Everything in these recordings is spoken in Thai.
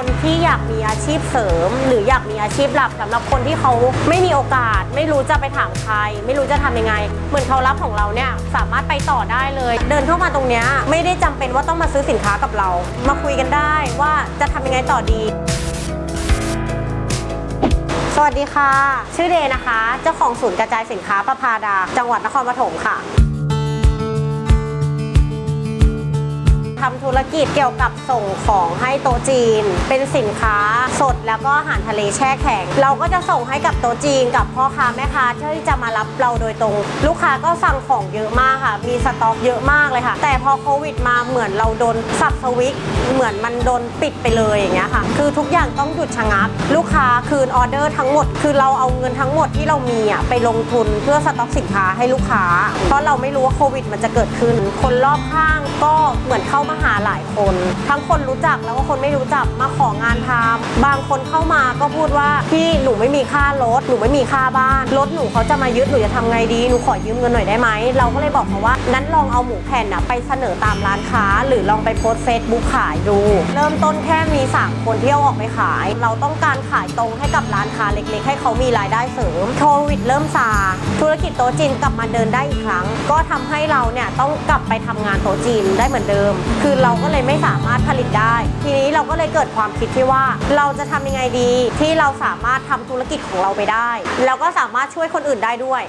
คนที่อยากมีอาชีพเสริม หรืออยากมีอาชีพหลักสำหรับคนที่เขาไม่มีโอกาส ไม่รู้จะไปถามใคร ไม่รู้จะทำยังไง เหมือนเขารับของเราเนี่ยสามารถไปต่อได้เลย เดินเข้ามาตรงนี้ไม่ได้จำเป็นว่าต้องมาซื้อสินค้ากับเรา มาคุยกันได้ว่าจะทำยังไงต่อดีสวัสดีค่ะ ชื่อเดนะคะ เจ้าของศูนย์กระจายสินค้าประพาดา จังหวัดนครปฐมค่ะ ทำธุรกิจเกี่ยวกับส่งของให้โตจีน เป็นสินค้าสดแล้วก็อาหารทะเลแช่แข็ง เราก็จะส่งให้กับโตจีนกับพ่อค้าแม่ค้าที่จะมารับเราโดยตรง ลูกค้าก็สั่งของเยอะมากค่ะ มีสต็อกเยอะมากเลยค่ะ แต่พอโควิดมาเหมือนเราโดนสับสวิตเหมือนมันโดนปิดไปเลยอย่างเงี้ยค่ะ คือทุกอย่างต้องหยุดชะงัก ลูกค้าคืนออเดอร์ทั้งหมด คือเราเอาเงินทั้งหมดที่เรามีอะไปลงทุนเพื่อสต็อกสินค้าให้ลูกค้า เพราะเราไม่รู้ว่าโควิดมันจะเกิดขึ้น คนรอบข้างก็เหมือนเข้ามาหาหลายคน ทั้งคนรู้จักแล้วก็คนไม่รู้จักมาของานทำบางคนเข้ามาก็พูดว่าพี่หนูไม่มีค่ารถหนูไม่มีค่าบ้านรถหนูเขาจะมายึดหนูจะทำไงดีหนูขอยืมเงินหน่อยได้ไหมเราก็เลยบอกเขาว่านั้นลองเอาหมูแผ่นอะไปเสนอตามร้านค้า หรือลองไปโพสเฟซบุ๊กขายดู เริ่มต้นแค่มีสามคนที่เอาออกไปขาย เราต้องการขายตรงให้กับร้านค้าเล็ก ๆ ให้เขามีรายได้เสริมโควิดเริ่มซาธุรกิจโต๊ะจีนกลับมาเดินได้อีกครั้ง ก็ทำให้เราเนี่ยต้องกลับไปทำงานโต๊ะจีนได้เหมือนเดิมคือเราก็เลยไม่สามารถผลิตได้ ทีนี้เราก็เลยเกิดความคิดที่ว่า เราจะทำยังไงดีที่เราสามารถทำธุรกิจของเราไปได้ แล้วก็สามารถช่วยคนอื่นได้ด้วย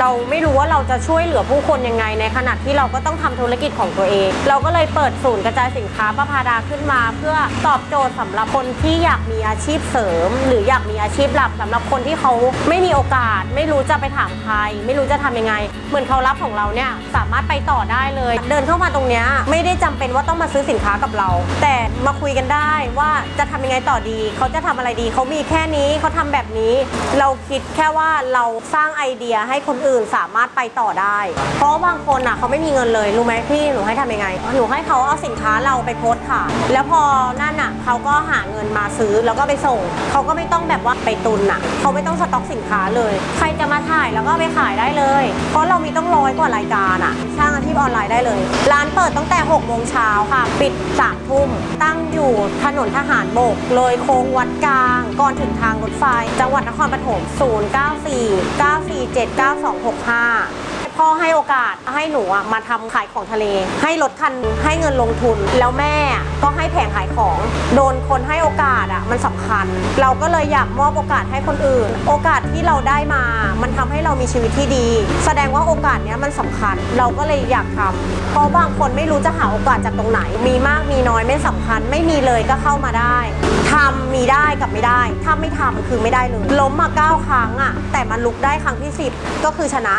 เราไม่รู้ว่าเราจะช่วยเหลือผู้คนยังไง ในขณะที่เราก็ต้องทำธุรกิจของตัวเอง เราก็เลยเปิดศูนย์กระจายสินค้าประพาดาขึ้นมา เพื่อตอบโจทย์สำหรับคนที่อยากมีอาชีพเสริม หรืออยากมีอาชีพหลักสำหรับคนที่เขาไม่มีโอกาส ไม่รู้จะไปถามใคร ไม่รู้จะทำยังไง เหมือนเขารับของเราเนี่ยสามารถไปต่อได้เลย เดินเข้ามาตรงนี้ไม่ได้จำเป็นว่าต้องมาซื้อสินค้ากับเรา แต่มา คุยกันได้ว่าจะทำยังไงต่อดี เขาจะทำอะไรดี เขามีแค่นี้เขาทำแบบนี้ เราคิดแค่ว่าเราสร้างไอเดียให้คนอื่นสามารถไปต่อได้ เพราะบางคนอะเขาไม่มีเงินเลยรู้ไหมพี่หนูให้ทำยังไงหนูให้เขาเอาสินค้าเราไปโพสต์ขายแล้วพอนั่นอะเขาก็หาเงินมาซื้อแล้วก็ไปส่ง เขาก็ไม่ต้องแบบว่าไปตุนอะ เขาไม่ต้องสต็อกสินค้าเลย ใครจะมาถ่ายแล้วก็ไปขายได้เลย เพราะเรามีต้องร้อยกว่ารายการอะ สร้างอาชีพออนไลน์ได้เลย ร้านเปิดตั้งแต่ 6โมงเช้าค่ะ ปิด3ทุ่ม ตั้งอยู่ถนนทหารบก เลยโค้งวัดกลาง ก่อนถึงทางรถไฟ จังหวัดนครปฐม 094 947 9265 พ่อให้โอกาสให้หนูอะมาทำขายของทะเล ให้รถคันให้เงินลงทุน แล้วแม่ก็ให้แผงขายของ โดนคนให้โอกาสอะมันสำคัญ เราก็เลยอยากมอบโอกาสให้คนอื่น โอกาสที่เราได้มา มันทำให้เรามีชีวิตที่ดี แสดงว่าโอกาสเนี้ยมันสำคัญ เราก็เลยอยากทำเพราะบางคนไม่รู้จะหาโอกาสจากตรงไหน มีมากมีน้อยไม่สำคัญ ไม่มีเลยก็เข้ามาได้ทำมีได้กับไม่ได้ ถ้าไม่ทำคือไม่ได้เลย ล้มมาเก้าครั้งอะแต่มันลุกได้ครั้งที่ 10 ก็คือชนะ